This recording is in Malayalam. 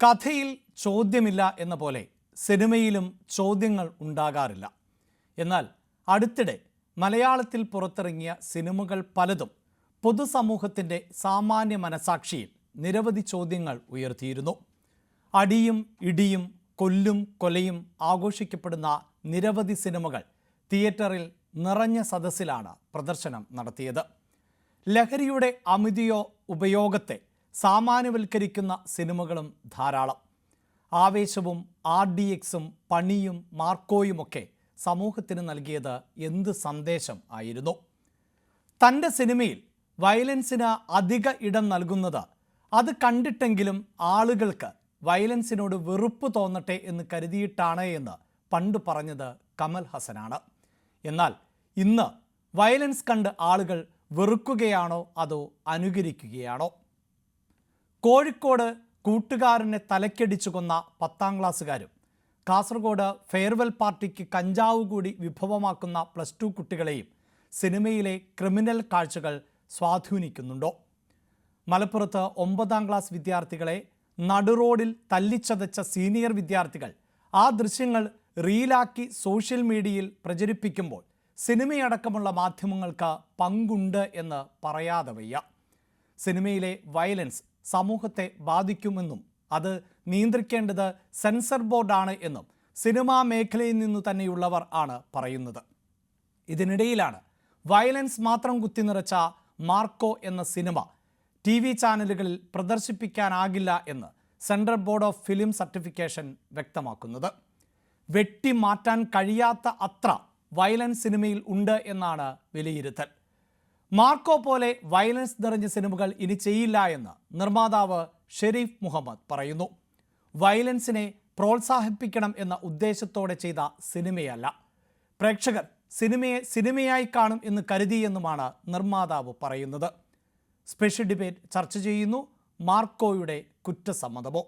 കഥയിൽ ചോദ്യമില്ല എന്ന പോലെ സിനിമയിലും ചോദ്യങ്ങൾ ഉണ്ടാകാറില്ല. എന്നാൽ അടുത്തിടെ മലയാളത്തിൽ പുറത്തിറങ്ങിയ സിനിമകൾ പലതും പൊതുസമൂഹത്തിന്റെ സാമാന്യ മനസാക്ഷിയിൽ നിരവധി ചോദ്യങ്ങൾ ഉയർത്തിയിരുന്നു. അടിയും ഇടിയും കൊല്ലും കൊലയും ആഘോഷിക്കപ്പെടുന്ന നിരവധി സിനിമകൾ തിയേറ്ററിൽ നിറഞ്ഞ സദസ്സിലാണ് പ്രദർശനം നടത്തിയത്. ലഹരിയുടെ അമിതിയോ ഉപയോഗത്തെ സാമാന്യവൽക്കരിക്കുന്ന സിനിമകളും ധാരാളം. ആവേശവും ആർ ഡി എക്സും പണിയും മാർക്കോയുമൊക്കെ സമൂഹത്തിന് നൽകിയത് എന്ത് സന്ദേശം ആയിരുന്നു? തന്റെ സിനിമയിൽ വയലൻസിന് അധിക ഇടം നൽകുന്നത് അത് കണ്ടിട്ടെങ്കിലും ആളുകൾക്ക് വയലൻസിനോട് വെറുപ്പ് തോന്നട്ടെ എന്ന് കരുതിയിട്ടാണ് എന്ന് പണ്ട് പറഞ്ഞത് കമൽ ഹസനാണ്. എന്നാൽ ഇന്ന് വയലൻസ് കണ്ട് ആളുകൾ വെറുക്കുകയാണോ അതോ അനുകരിക്കുകയാണോ? കോഴിക്കോട് കൂട്ടുകാരനെ തലക്കടിച്ചു കൊന്ന പത്താം ക്ലാസ്സുകാരും കാസർഗോഡ് ഫെയർവെൽ പാർട്ടിക്ക് കഞ്ചാവ് കൂടി വിഭവമാക്കുന്ന പ്ലസ് ടു കുട്ടികളെയും സിനിമയിലെ ക്രിമിനൽ കാഴ്ചകൾ സ്വാധീനിക്കുന്നുണ്ടോ? മലപ്പുറത്ത് ഒമ്പതാം ക്ലാസ് വിദ്യാർത്ഥികളെ നടുറോഡിൽ തല്ലിച്ചതച്ച സീനിയർ വിദ്യാർത്ഥികൾ ആ ദൃശ്യങ്ങൾ റീലാക്കി സോഷ്യൽ മീഡിയയിൽ പ്രചരിപ്പിക്കുമ്പോൾ സിനിമയടക്കമുള്ള മാധ്യമങ്ങൾക്ക് പങ്കുണ്ട് എന്ന് പറയാതെ വയ്യ. സിനിമയിലെ വയലൻസ് സമൂഹത്തെ ബാധിക്കുമെന്നും അത് നിയന്ത്രിക്കേണ്ടത് സെൻസർ ബോർഡാണ് എന്നും സിനിമാ മേഖലയിൽ നിന്നു തന്നെയുള്ളവർ ആണ് പറയുന്നത്. ഇതിനിടയിലാണ് വയലൻസ് മാത്രം കുത്തിനിറച്ച മാർക്കോ എന്ന സിനിമ ടി വി ചാനലുകളിൽ പ്രദർശിപ്പിക്കാനാകില്ല എന്ന് central board of film certification വ്യക്തമാക്കുന്നത്. വെട്ടിമാറ്റാൻ കഴിയാത്ത അത്ര വയലൻസ് സിനിമയിൽ ഉണ്ട് എന്നാണ് വിലയിരുത്തൽ. മാർക്കോ പോലെ വയലൻസ് നിറഞ്ഞ സിനിമകൾ ഇനി ചെയ്യില്ല എന്ന് നിർമ്മാതാവ് ഷെരീഫ് മുഹമ്മദ് പറയുന്നു. വയലൻസിനെ പ്രോത്സാഹിപ്പിക്കണം എന്ന ഉദ്ദേശത്തോടെ ചെയ്ത സിനിമയല്ല. പ്രേക്ഷകർ സിനിമയെ സിനിമയായി കാണും എന്ന് കരുതിയെന്നുമാണ് നിർമ്മാതാവ് പറയുന്നത്. സ്പെഷ്യൽ ഡിബേറ്റ് ചർച്ച ചെയ്യുന്നു മാർക്കോയുടെ കുറ്റസമ്മതമോ?